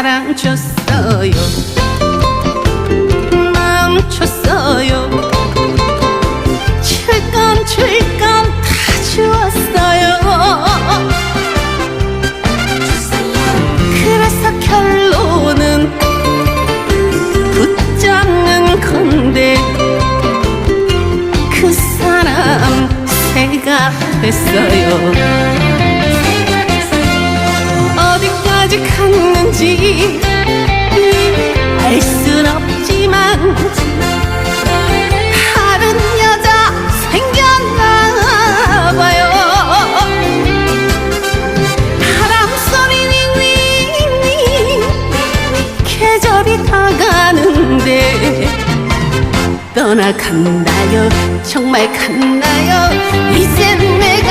사랑 줬어요. 마음 줬어요. 칠감 칠감 다 주었어요. 그래서 결론은 붙잡는 건데 그 사람 새가 됐어요. 어디까지 갔는지 다가는데 떠나간다요? 정말 갔나요? 이젠 내가